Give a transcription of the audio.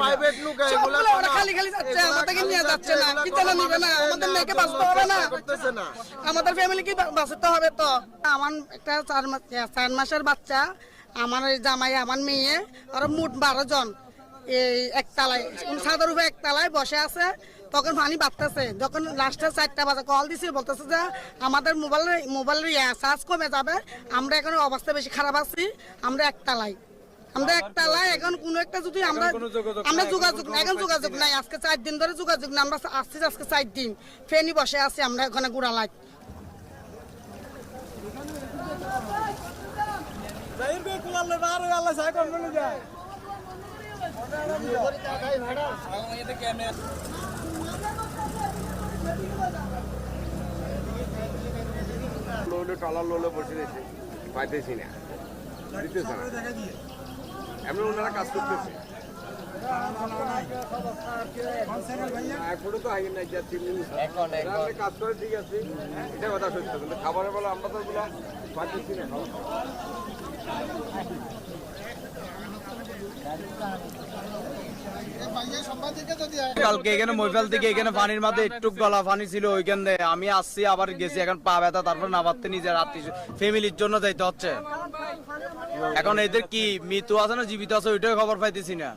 Private লোক এগুলা ওরা খালি খালি যাচ্ছে, আমাদেরকে নিয়ে যাচ্ছে না। কি যেন নিবে না, আমাদের মেয়েকে বাঁচতে হবে না। আমাদের ফ্যামিলি কি বাঁচাতে হবে তো। আমার একটা চার মাস চার মাসের বাচ্চা আমার ওই জামাই আমার মেয়ে ওরা মোট বারো জন। এই একতলায় সাদার উপরে একতলায় বসে আছে তখন পানি বাড়তেছে। যখন লাস্টে চারটা বাজে কল দিছি বলতেছে যে আমাদের মোবাইলের মোবাইলের চার্জ কমে যাবে আমরা এখন অবস্থা বেশি খারাপ আছি আমরা একতলায়। আমরা একটা লাই এখন কোনো একটা যদি আমরা আমরা যোগাযোগ নাই এখন যোগাযোগ নাই। আজকে চার দিন ধরে যোগাযোগ নাই আমরা আসছি আজকে চার দিন। ফেনি বসে আছি আমরা ওখানে গুড়ালায় লোলে টলার লোলে বসে রয়েছে পাইতেছি না। দিতেছে না। এমনি ওনারা কাজ করতেছে। এখনও তো আগে নাই যা তিন দিন আপনি কাজ করে ঠিক আছে। এটা কথা সত্য। কিন্তু খাবারের বেলা আমরা তো ওগুলা পাইতেছি না। কালকে এখানে মহিফাল থেকে এখানে পানির মাঝে একটু গলা পানি ছিল ওইখান আমি আসছি আবার গেছি। এখন পা ব্যথা তারপর নামাতে নিজের আত্মীয় ফ্যামিলির জন্য যাইতে হচ্ছে। এখন এদের কি মৃত্যু আছে না জীবিত আছে ওইটাই খবর পাইতেছি না।